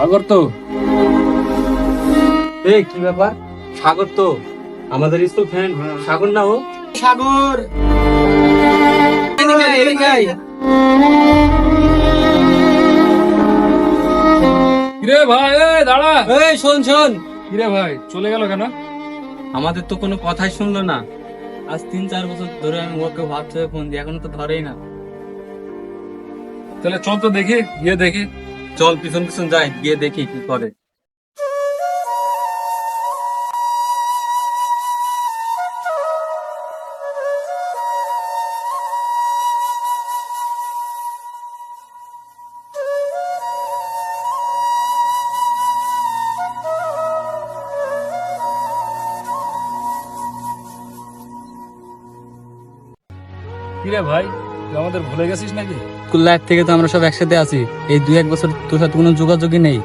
সাগর তো। এই কি ব্যাপার? সাগর তো আমাদের স্কুল ফ্রেন্ড সাগর না ও? সাগর! কিরে ভাই এই দাঁড়া। এই শোন শোন। কিরে ভাই চলে গেল কেন? আমাদের তো কোনো কথাই শুনলো না। আজ তিন চার বছর ধরে আমি ওকে হোয়াটসঅ্যাপে ফোন দিই এখনও তো ধরেই না। তাহলে চল তো দেখি গিয়ে দেখি। চল পিছন পিছন যাই গিয়ে দেখি কি করে। ভাই আমাদের ভুলে গেছিস নাকি? স্কুল লাইফ থেকে তো আমরা সব একসাথে আছি। এই দুই এক বছর তোর সাথে কোনো যোগাযোগই নেই।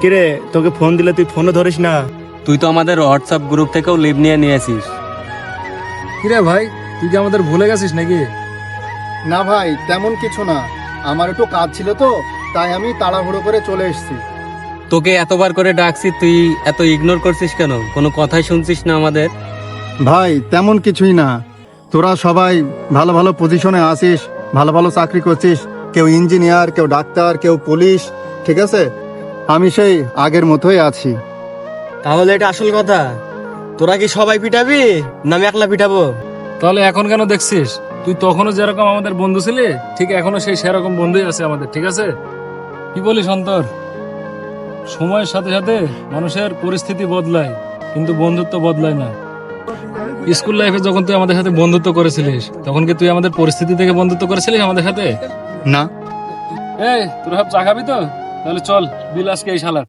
কিরে তোকে ফোন দিলে তুই ফোনও ধরিস না? তুই তো আমাদের হোয়াটসঅ্যাপ গ্রুপ থেকেও লিভ নিয়ে নিয়েছিস। কিরে ভাই তুই কি আমাদের ভুলে গেছিস নাকি? না ভাই তেমন কিছু না। আমার একটু কাজ ছিল তো তাই আমি তাড়াহুড়ো করে চলে এসেছি। তোকে এতবার করে ডাকছি তুই এত ইগনোর করছিস কেন? কোনো কথাই শুনছিস না আমাদের? ভাই তেমন কিছুই না। তোরা সবাই ভালো ভালো পজিশনে আসিস ভালো ভালো চাকরি করছিস কেউ ইঞ্জিনিয়ার কেউ ডাক্তার কেউ পুলিশ ঠিক আছে? আমি সেই আগের মতোই আছি। তাহলে এটা আসল কথা? তোরা কি সবাই পিটাবি না আমি একলা পিটাবো? তাহলে এখন কেন দেখছিস? তুই তখনও যেরকম আমাদের বন্ধু ছিলি ঠিক এখনও সেই সেরকম বন্ধুই আছে আমাদের ঠিক আছে? কি বলিস অন্তর? সময়ের সাথে সাথে মানুষের পরিস্থিতি বদলায় কিন্তু বন্ধুত্ব বদলায় না। স্কুল লাইফে যখন তুই আমাদের সাথে বন্ধুত্ব করেছিলিস তখন কি তুই আমাদের পরিস্থিতি থেকে বন্ধুত্ব করেছিলিস আমাদের সাথে? না। এই তোর সব চা খাবি তো? তাহলে চল বিল আজকে এই শালার।